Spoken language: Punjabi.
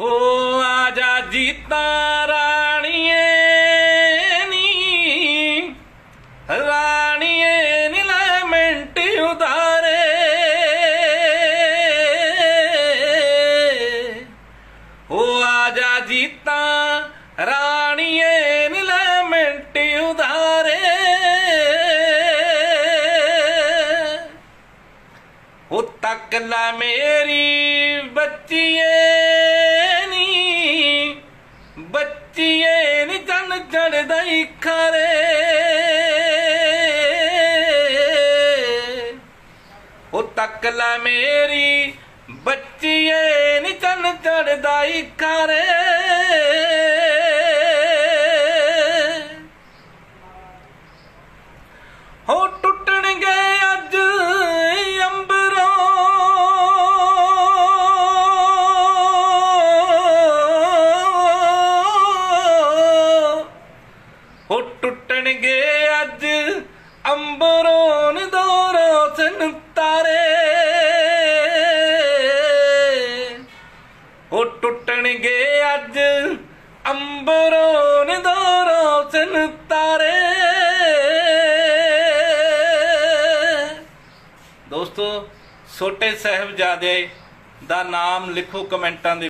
ਹੋ ਆਜਾ ਜੀਤਾ ਰਾਣੀਏ ਨੀ। ਰਾਣੀਏ ਨੀ ਲੈ ਮਿੰਟ ਉਦਾਰੇ ਹੋ ਆਜਾ ਜੀਤਾ ਰਾਣੀਏ ਨੀ ਲੈ ਮਿੰਟ ਉਦਾਰੇ ਉਹ ਤੱਕ ਲੈ ਮੇਰੀ ਬੱਚੀਏ। ਚੜਦਾ ਖਰੇ ਉਹ ਤੱਕ ਲੈ ਮੇਰੀ ਬੱਚੀਏ ਨੀ ਚੰਨ ਚੜਦਾ ਈ ਖਰੇ ਟੁੱਟਣਗੇ ਅੱਜ ਅੰਬਰੋਂ ਦੋ ਰੋਸ਼ਨ ਤਾਰੇ। ਹੋ ਟੁੱਟਣਗੇ ਅੱਜ ਅੰਬਰੋਂ ਦੋ ਰੋਸ਼ਨ ਤਾਰੇ। ਦੋਸਤੋ, ਛੋਟੇ ਸਾਹਿਬਜ਼ਾਦੇ ਦਾ ਨਾਮ ਲਿਖੋ ਕਮੈਂਟਾਂ ਦੇ